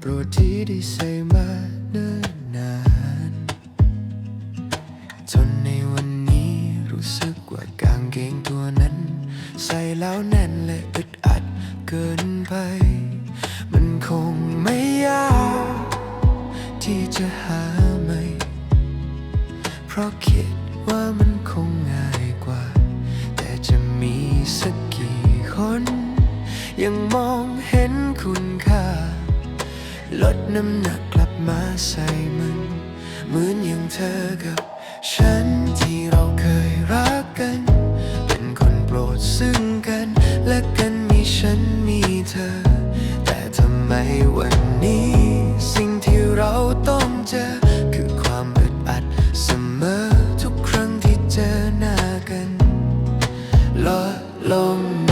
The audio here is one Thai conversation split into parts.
โปรดที่ได้ใส่มาเนิ่นนานจนในวันนี้รู้สึกว่ากางเกงตัวนั้น ใส่แล้วแน่นและอึดอัดเกินไป มันคงไม่ยาก ที่จะหาไม่ เพราะคิดว่ามันคงง่ายกว่า แต่จะมีสักกี่คน ยังมองเห็นคุณค่า ลดน้ำหนักกลับมาใส่มัน เหมือนอย่างเธอกับฉันที่เราเคยรักกัน เป็นคนโปรดซึ่งกัน และกันมีฉันมีเธอ แต่ทำไมวันนี้ สิ่งที่เราต้องเจอ คือความอึดอัดเสมอทุกครั้งที่เจอหน้ากันลดลง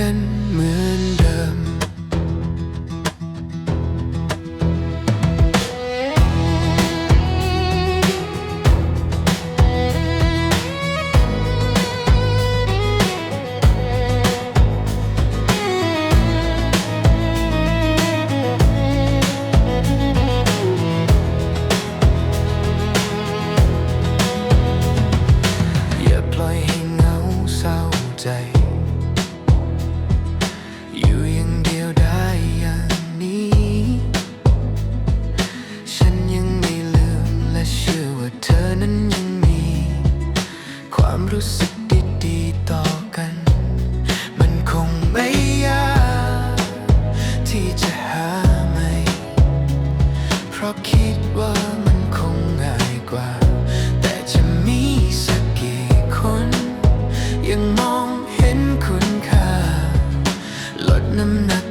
กันเหมือนเดิม ว่ามันคงง่ายกว่า แต่จะมีสักกี่คน ยังมองเห็นคุณค่า ลดน้ำหนัก